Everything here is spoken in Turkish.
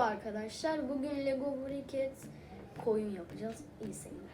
Merhaba arkadaşlar. Bugün Lego brickets koyun yapacağız. İyi seyirler.